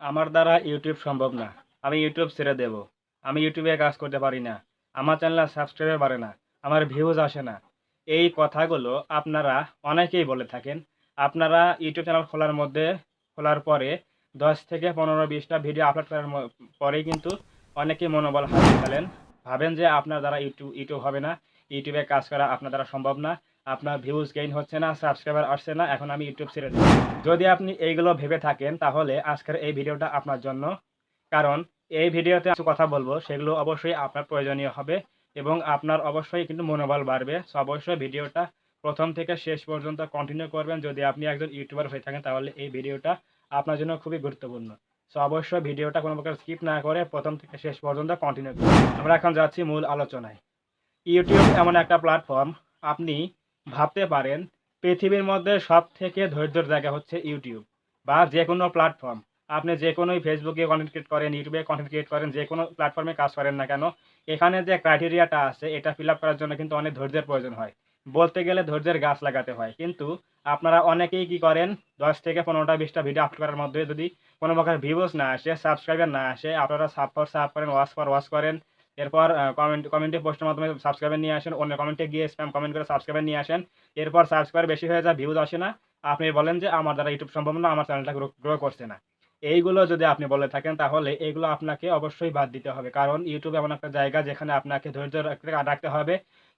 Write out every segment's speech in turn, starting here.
আমার দ্বারা ইউটিউব সম্ভব না। আমি ইউটিউব ছেড়ে দেব। আমি ইউটিউবে কাজ করতে পারি না। আমার চ্যানেল সাবস্ক্রাইবার বাড়ে না। আমার ভিউজ আসে না। এই কথাগুলো আপনারা অনেকেই বলে থাকেন। আপনারা ইউটিউব চ্যানেল খোলার মধ্যে, খোলার পরে দশ থেকে পনেরো, বিশটা ভিডিও আপলোড করার পরেই কিন্তু অনেকেই মনোবল হারিয়ে ফেলেন। ভাবেন যে আপনার দ্বারা ইউটিউব ইউটিউব হবে না। ইউটিউবে কাজ করা আপনার দ্বারা সম্ভব না। আপনার ভিউজ গেইন হচ্ছে না সাবস্ক্রাইবার আসছে না, এখন আমি ইউটিউব ছেড়ে দেব যদি আপনি এইগুলো ভেবে থাকেন, তাহলে আজকের এই ভিডিওটা আপনার জন্য। কারণ এই ভিডিওতে কিছু কথা বলব, সেগুলো অবশ্যই আপনার প্রয়োজনীয় হবে এবং আপনার অবশ্যই কিন্তু মনোবল বাড়বে। অবশ্যই ভিডিওটা প্রথম থেকে শেষ পর্যন্ত কন্টিনিউ করবেন। যদি আপনি একজন ইউটিউবার হয়ে থাকেন, তাহলে এই ভিডিওটা আপনার জন্য খুবই গুরুত্বপূর্ণ। সো অবশ্যই ভিডিওটা কোনো প্রকার স্কিপ না করে প্রথম থেকে শেষ পর্যন্ত কন্টিনিউ করুন। আমরা এখন যাচ্ছি মূল আলোচনায়। ইউটিউব এমন একটা প্ল্যাটফর্ম আপনি ভাবতে পারেন, পৃথিবীর মধ্যে সব থেকে ধৈর্যের জায়গা হচ্ছে ইউটিউব বা যে কোনো প্ল্যাটফর্ম আপনি যে কোনো ফেসবুকে কন্টেন্ট ক্রিয়েট করেন ইউটিউবে কন্টেন্ট ক্রিয়েট করেন যে কোনো প্ল্যাটফর্মে কাজ করেন না কেন, এখানে যে ক্রাইটেরিয়াটা আছে, এটা ফিল আপ করার জন্য কিন্তু অনেক ধৈর্যের প্রয়োজন হয়। বলতে গেলে ধৈর্যের গাছ লাগাতে হয়। কিন্তু আপনারা অনেকেই কি করেন, দশ থেকে পনেরোটা, বিশটা ভিডিও আপলোড করার মধ্যে যদি কোনো প্রকার ভিউজ না আসে সাবস্ক্রাইবার না আসে, আপনারা সাব ফর সাব করেন ওয়াশ ফর ওয়াশ করেন এরপর কমেন্ট কমেন্টে পোস্টের মাধ্যমে সাবস্ক্রাইবার নিয়ে আসেন, অন্য কমেন্টে গিয়ে স্প্যাম কমেন্ট করে সাবস্ক্রাইবার নিয়ে আসেন। এরপর সাবস্ক্রাইবার বেশি হয়ে যায় ভিউজ আসে না। আপনি বলেন যে আমার দ্বারা ইউটিউব সম্ভব না, আমার চ্যানেলটা গ্রো করছে না। এইগুলো যদি আপনি বলে থাকেন, তাহলে এইগুলো আপনাকে অবশ্যই বাদ দিতে হবে। কারণ ইউটিউব এমন একটা জায়গা যেখানে আপনাকে ধৈর্য রাখতে হবে।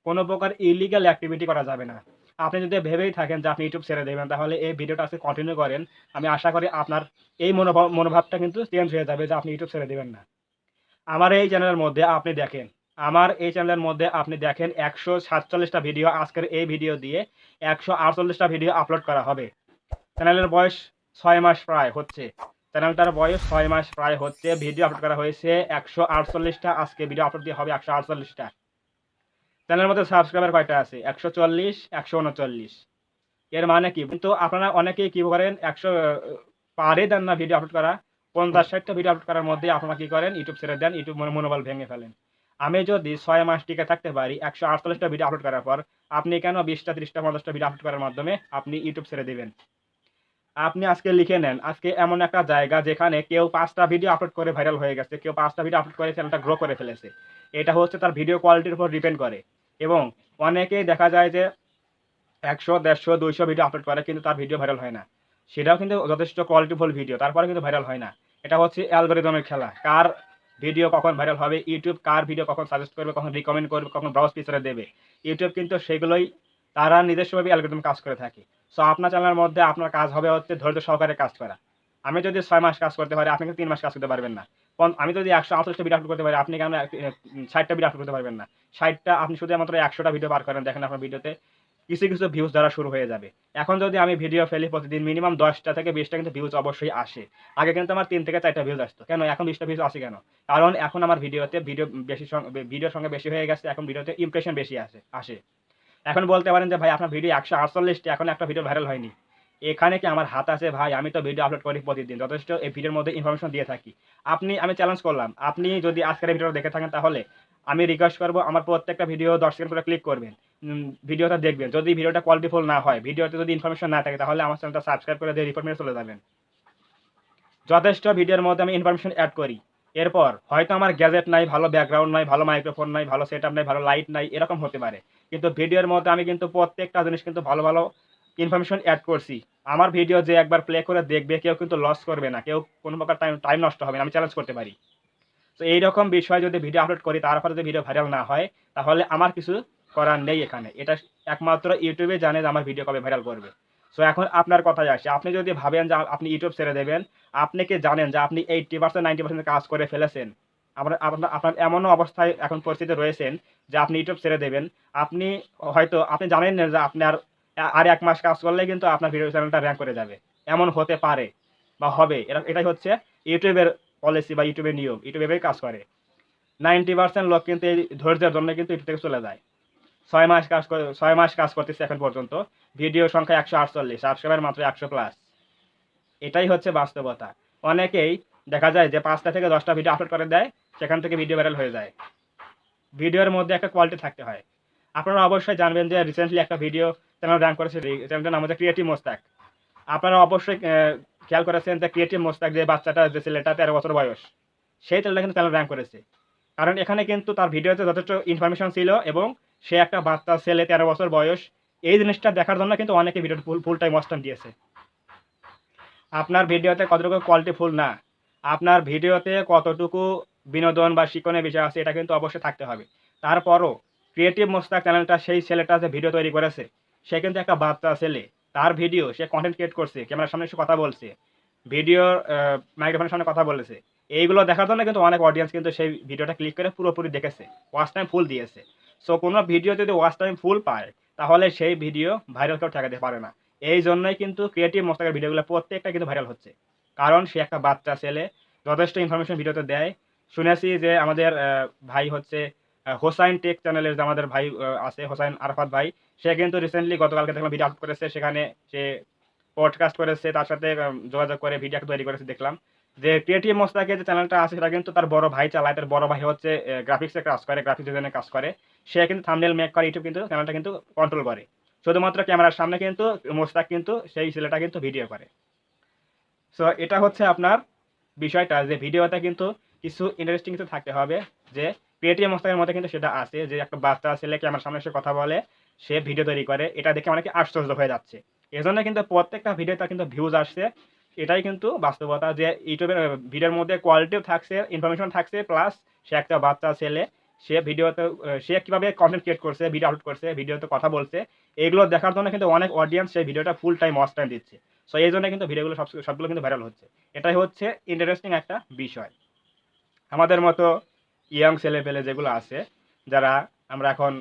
কোনো প্রকার ইলিগাল অ্যাক্টিভিটি করা যাবে না। আপনি যদি ভেবেই থাকেন যে আপনি ইউটিউব ছেড়ে দেবেন, তাহলে এই ভিডিওটা আজকে কন্টিনিউ করেন। আমি আশা করি আপনার এই মনোভাব, মনোভাবটা কিন্তু চেঞ্জ হয়ে যাবে যে আপনি ইউটিউব ছেড়ে দেবেন না। আমার এই চ্যানেলের মধ্যে আপনি দেখেন, আমার এই চ্যানেলের মধ্যে আপনি দেখেন একশো সাতচল্লিশটা ভিডিও আজকের এই ভিডিও দিয়ে একশো আটচল্লিশটা ভিডিও আপলোড করা হবে। চ্যানেলের বয়স ছয় মাস প্রায় হচ্ছে। চ্যানেলটার বয়স ছয় মাস প্রায় হচ্ছে। ভিডিও আপলোড করা হয়েছে একশো আটচল্লিশটা, আজকে ভিডিও আপলোড দিয়ে হবে একশো আটচল্লিশটা। চ্যানেলের মধ্যে সাবস্ক্রাইবার কয়টা আছে? একশো চল্লিশ, একশো উনচল্লিশ। এর মানে কি? কিন্তু আপনারা অনেকেই কি করেন, একশো, পারে দেন না ভিডিও আপলোড করা। পঞ্চাশ ষাটটা ভিডিও আপলোড করার মধ্যে আপনারা কি করেন? ইউটিউব ছেড়ে দেন ইউটিউব মনো- মনোবল ভেঙে ফেলেন। আমি যদি ছয় মাস টিকে থাকতে পারি, একশো আটচল্লিশটা ভিডিও আপলোড করার পর, আপনি কেন বিশটা, ত্রিশটা, পঞ্চাশটা ভিডিও আপলোড করার মাধ্যমে আপনি ইউটিউব ছেড়ে দেবেন? আপনি আজকে লিখে নেন, আজকে এমন একটা জায়গা যেখানে কেউ পাঁচটা ভিডিও আপলোড করে ভাইরাল হয়ে গেছে, কেউ পাঁচটা ভিডিও আপলোড করে চ্যানেলটা গ্রো করে ফেলেছে। এটা হচ্ছে তার ভিডিও কোয়ালিটির উপর ডিপেন্ড করে। এবং অনেকেই দেখা যায় যে একশো, দেড়শো, দুইশো ভিডিও আপলোড করে, কিন্তু তার ভিডিও ভাইরাল হয় না। সেটাও কিন্তু যথেষ্ট কোয়ালিটিফুল ভিডিও তারপরে কিন্তু ভাইরাল হয় না। এটা হচ্ছে অ্যালগোরিদমের খেলা। কার ভিডিও কখন ভাইরাল হবে ইউটিউব কার ভিডিও কখন সাজেস্ট করবে, কখন রিকমেন্ড করবে, কখন ব্রাউজ পিছনে দেবে। ইউটিউব কিন্তু সেগুলোই তারা নিজস্বভাবে অ্যালগোরিদম কাজ করে থাকে। সো আপনার চ্যানেলের মধ্যে আপনার কাজ হবে হচ্ছে ধৈর্য সহকারে কাজ করা। আমি যদি ছয় মাস কাজ করতে পারি, আপনি কিন্তু তিন মাস কাজ করতে পারবেন না। আমি যদি একশো আটচল্লিশটা ভিডিও আপলোড করতে পারি, আপনি কেন ষাটটা ভিডিও আপলোড করতে পারবেন না? ষাটটা আপনি শুধু মাত্র একশোটা ভিডিও পার করেন, দেখেন আপনার ভিডিওতে কিছু কিছু ভিউজ দ্বারা শুরু হয়ে যাবে। এখন যদি আমি ভিডিও ফেলি প্রতিদিন মিনিমাম দশটা থেকে বিশটা কিন্তু ভিউজ অবশ্যই আসে। আগে কিন্তু আমার তিন থেকে চারটা ভিউজ আসতো। কেন? এখন বিশটা ভিউজ আসে কেন? কারণ এখন আমার ভিডিওতে ভিডিও বেশি ভিডিওর সঙ্গে বেশি হয়ে গেছে, এখন ভিডিওতে ইমপ্রেশন বেশি আসে আসে। এখন বলতে পারেন যে, ভাই, আপনার ভিডিও একশো আটচল্লিশটা, এখন একটা ভিডিও ভাইরাল হয়নি। এখানে কি আমার হাত আছে? ভাই, আমি তো ভিডিও আপলোড করি প্রতিদিন। যথেষ্ট এই ভিডিওর মধ্যে ইনফরমেশন দিয়ে থাকি। আপনি, আমি চ্যালেঞ্জ করলাম। আপনি যদি আজকের ভিডিওটা দেখে থাকেন তাহলে আমি রিকোয়েস্ট করব আমার প্রত্যেকটা ভিডিও দশ সেকেন্ড করে ক্লিক করবেন। ভিডিওটা দেখবেন। যদি ভিডিওটা কোয়ালিটিফুল না হয় ভিডিওতে যদি ইনফরমেশন না থাকে, তাহলে আমার চ্যানেলটা সাবস্ক্রাইব করে দিয়ে রিপোর্ট চলে যাবেন। যথেষ্ট ভিডিওর মধ্যে আমি ইনফরমেশন অ্যাড করি। এরপর, হয়তো আমার গ্যাজেট নাই, ভালো ব্যাকগ্রাউন্ড নাই, ভালো মাইক্রোফোন নাই, ভালো সেট নাই, ভালো লাইট নাই, এরকম হতে পারে। কিন্তু ভিডিওর মধ্যে আমি কিন্তু প্রত্যেকটা জিনিস কিন্তু ভালো ভালো ইনফরমেশন অ্যাড করছি। আমার ভিডিও যে একবার প্লে করে দেখবে, কেউ কিন্তু লস করবে না। কেউ কোনো প্রকার টাইম টাইম নষ্ট হবে না। আমি চ্যালেঞ্জ করতে পারি। তো এইরকম বিষয় যদি ভিডিও আপলোড করি তারপরে যদি ভিডিও ভাইরাল না হয়, তাহলে আমার কিছু করার নেই এখানে। এটা একমাত্র ইউটিউবে জানে যে আমার ভিডিও কবে ভাইরাল করবে। সো এখন আপনার কথায় আসে। আপনি যদি ভাবেন যে আপনি ইউটিউব ছেড়ে দেবেন, আপনি কি জানেন যে আপনি এইটটি পার্সেন্ট নাইনটি পার্সেন্ট কাজ করে ফেলেছেন? আপনার আপনার এমনও অবস্থায় এখন পরিস্থিতি রয়েছেন যে আপনি ইউটিউব ছেড়ে দেবেন। আপনি হয়তো, আপনি জানেন না যে আপনার আর এক মাস কাজ করলে কিন্তু আপনার ভিডিও চ্যানেলটা র্যাঙ্ক করে যাবে। এমন হতে পারে বা হবে। এটা, এটাই হচ্ছে ইউটিউবের পলিসি বা ইউটিউবের নিয়ম ইউটিউব কাজ করে। নাইনটি পার্সেন্ট লোক কিন্তু এই ধৈর্যের জন্য কিন্তু ইউটিউব থেকে চলে যায়। ছয় মাস কাজ করে, ছয় মাস কাজ করতেছে এখন পর্যন্ত। ভিডিও সংখ্যা একশো আটচল্লিশ সাবস্ক্রাইবার মাত্র একশো প্লাস এটাই হচ্ছে বাস্তবতা। অনেকেই দেখা যায় যে পাঁচটা থেকে দশটা ভিডিও আপলোড করে দেয়, সেখান থেকে ভিডিও ভাইরাল হয়ে যায়। ভিডিওর মধ্যে একটা কোয়ালিটি থাকতে হয়। আপনারা অবশ্যই জানবেন যে রিসেন্টলি একটা ভিডিও চ্যানেল র্যাঙ্ক করেছে চ্যানেলটার নাম হচ্ছে ক্রিয়েটিভ মোস্তাক আপনারা অবশ্যই খেয়াল করেছেন যে ক্রিয়েটিভ মোস্তাক যে বাচ্চাটা, যে ছেলেটা তেরো বছর বয়স, সেই ছেলেটা কিন্তু চ্যানেল র্যাঙ্ক করেছে? কারণ এখানে কিন্তু তার ভিডিওতে যথেষ্ট ইনফরমেশন ছিল এবং সে একটা বাচ্চা, ছেলে তেরো বছর বয়স, এই জিনিসটা দেখার জন্য কিন্তু অনেকে video full full time time দিয়েছে। আপনার ভিডিওতে কতটুকু কোয়ালিটি ফুল না। আপনার ভিডিওতে কতটুকু বিনোদন বা শিক্ষণের বিষয় আছে, এটা কিন্তু অবশ্যই থাকতে হবে। তারপরও ক্রিয়েটিভ মোস্তাক চ্যানেলটা সেই ছেলেটা যে ভিডিও তৈরি করেছে, সে কিন্তু একটা বাচ্চা, ছেলে। তার ভিডিও সে কন্টেন্ট ক্রিয়েট করছে ক্যামেরার সামনে এসে কথা বলছে ভিডিও মাইক্রোফোনের সামনে কথা বলেছে, এইগুলো দেখার জন্য কিন্তু অনেক অডিয়েন্স কিন্তু সেই ভিডিওটা ক্লিক করে পুরোপুরি দেখেছে ওয়াচ টাইম ফুল দিয়েছে। সো কোনো ভিডিও যদি ওয়াচ টাইম ফুল পায়, তাহলে সেই ভিডিও ভাইরাল কেউ ঠেকাতে পারে না। এই জন্যই কিন্তু ক্রিয়েটিভ মোস্তাকের ভিডিওগুলো প্রত্যেকটা কিন্তু ভাইরাল হচ্ছে। কারণ সে একটা বাচ্চা ছেলে, যথেষ্ট ইনফরমেশন ভিডিওতে দেয়। শুনেছি যে আমাদের ভাই হচ্ছে হোসাইন টেক চ্যানেলের যে আমাদের ভাই আছে হোসাইন আরফাত ভাই, সে কিন্তু রিসেন্টলি গতকালকে দেখলাম ভিডিও আপলোড করেছে, সেখানে সে পডকাস্ট করেছে, তার সাথে যোগাযোগ করে ভিডিও তৈরি করেছে, দেখলাম। যে ক্রিয়েটিভ মোস্তাকের যে চ্যানেলটা আছে, সেটা কিন্তু তার বড় ভাই চালায়, তার বড় ভাই হচ্ছে গ্রাফিক্সের কাজ করে গ্রাফিক্স ডিজাইনের কাজ করে। সে কিন্তু থামনেল মেক করে ইউটিউব কিন্তু চ্যানেলটা কিন্তু কন্ট্রোল করে। শুধুমাত্র ক্যামেরার সামনে কিন্তু মোস্তাক কিন্তু সেই ছেলেটা কিন্তু ভিডিও করে। সো এটা হচ্ছে আপনার বিষয়টা, যে ভিডিওতে কিন্তু কিছু ইন্টারেস্টিং কিছু থাকতে হবে, যে ক্রিয়েটিভ মোস্তাকের মধ্যে কিন্তু সেটা আছে, যে একটা বাচ্চা ছেলে ক্যামেরার সামনে এসে কথা বলে, সে ভিডিও তৈরি করে, এটা দেখে অনেকে আশ্চর্য হয়ে যাচ্ছে। এজন্য কিন্তু প্রত্যেকটা ভিডিওতে কিন্তু ভিউজ আসছে। এটাই কিন্তু বাস্তবতা যে ইউটিউবের ভিডিওর মধ্যে কোয়ালিটিও থাকছে ইনফরমেশন থাকছে প্লাস সে একটা বাচ্চা ছেলে, সে ভিডিওতে সে কীভাবে কন্টেন্ট ক্রিয়েট করছে ভিডিও আপলোড করছে ভিডিওতে কথা বলছে, এগুলো দেখার জন্য কিন্তু অনেক অডিয়েন্স সেই ভিডিওটা ফুল টাইম ওয়াচ টাইম দিচ্ছে। সো এই জন্য কিন্তু ভিডিওগুলো সব, সবগুলো কিন্তু ভাইরাল হচ্ছে। এটাই হচ্ছে ইন্টারেস্টিং একটা বিষয়। আমাদের মতো ইয়াং ছেলে পেলে যেগুলো আছে, যারা আমরা এখন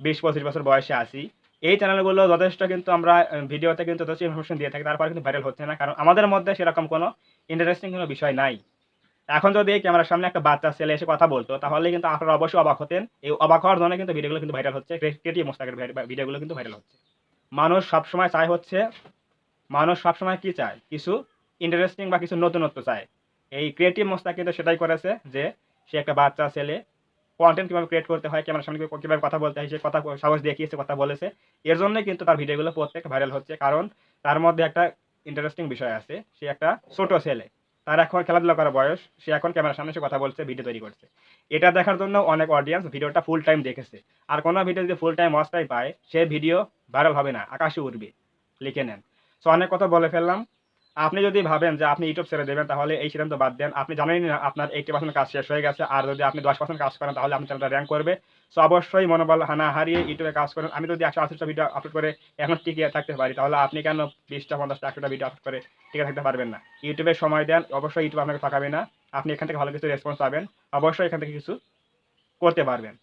বিশ পঁচিশ বছর বয়সে আছি, এই চ্যানেলগুলো যথেষ্ট কিন্তু আমরা ভিডিওতে কিন্তু যথেষ্ট ইনফরমেশন দিয়ে থাকি, তারপরে কিন্তু ভাইরাল হচ্ছে না। কারণ আমাদের মধ্যে সেরকম কোনো ইন্টারেস্টিং কোনো বিষয় নাই। এখন যদি ক্যামেরার সামনে একটা বাচ্চা ছেলে এসে কথা বলতো, তাহলে কিন্তু আপনারা অবশ্যই অবাক হতেন। এই অবাক হওয়ার জন্য কিন্তু ভিডিওগুলো কিন্তু ভাইরাল হচ্ছে ক্রিয়েটিভ মোস্তাকের ভিডিওগুলো কিন্তু ভাইরাল হচ্ছে। মানুষ সবসময় চায় হচ্ছে, মানুষ সবসময় কি চায়? কিছু ইন্টারেস্টিং বা কিছু নতুনত্ব চায়। এই ক্রিয়েটিভ মোস্তাক কিন্তু সেটাই করেছে যে সে একটা বাচ্চা, ছেলে কন্টেন্ট কীভাবে ক্রিয়েট করতে হয় ক্যামেরার সামনে কীভাবে কথা বলতে হয়, সে কথা সাহস দেখিয়েছে কথা বলেছে, এর জন্যই কিন্তু তার ভিডিওগুলো প্রত্যেক ভাইরাল হচ্ছে, কারণ তার মধ্যে একটা ইন্টারেস্টিং বিষয় আছে, সে একটা ছোট ছেলে, তার এখন খেলাধুলা করার বয়স, সে এখন ক্যামেরার সামনে সে কথা বলছে ভিডিও তৈরি করছে। এটা দেখার জন্য অনেক অডিয়েন্স ভিডিওটা ফুল টাইম দেখেছে, আর কোনো ভিডিও যদি ফুল টাইম ওয়াচ টাইম পায়, সে ভিডিও ভাইরাল হবে না, আকাশে উঠবে লিখে নেন। সো অনেক কথা বলে ফেললাম আপনি যদি ভাবেন যে আপনি ইউটিউব ছেড়ে দেবেন, তাহলে এই সিদ্ধান্ত বাদ দেন। আপনি জানেনই না আপনার এইটি পার্সেন্ট কাজ শেষ হয়ে গেছে। আর যদি আপনি দশ পার্সেন্ট কাজ করেন, তাহলে আপনি চ্যানেলটা র্যাঙ্ক করবে। সো অবশ্যই মনোবল হানা হারিয়ে ইউটিউবে কাজ করেন। আমি যদি একশো আশিটা ভিডিও আপলোড করে এখন টিকে থাকতে পারি, তাহলে আপনি কেন বিশটা, পঞ্চাশটা, একশোটা ভিডিও আপলোড করে টিকে থাকতে পারবেন না? ইউটিউবে সময় দেন। অবশ্যই ইউটিউব আপনাকে থাকাবে না। আপনি এখান থেকে ভালো কিছু রেসপন্স পাবেন। অবশ্যই এখান থেকে কিছু করতে পারবেন।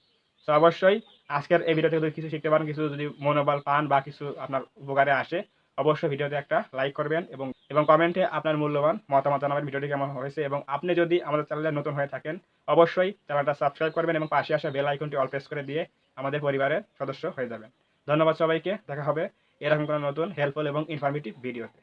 সো অবশ্যই আজকের এই ভিডিও থেকে যদি কিছু শিখতে পারেন, কিছু যদি মনোবল পান বা কিছু আপনার উপকারে আসে অবশ্যই ভিডিওতে একটা লাইক করবেন এবং এবং কমেন্টে আপনার মূল্যবান মতামত জানাবেন ভিডিওটি কেমন হয়েছে এবং আপনি যদি আমাদের চ্যানেলে নতুন হয়ে থাকেন, অবশ্যই চ্যানেলটা সাবস্ক্রাইব করবেন এবং পাশে আসা বেল আইকনটি অল প্রেস করে দিয়ে আমাদের পরিবারের সদস্য হয়ে যাবেন। ধন্যবাদ সবাইকে, দেখা হবে এরকম কোনো নতুন হেল্পফুল এবং ইনফরমেটিভ ভিডিওতে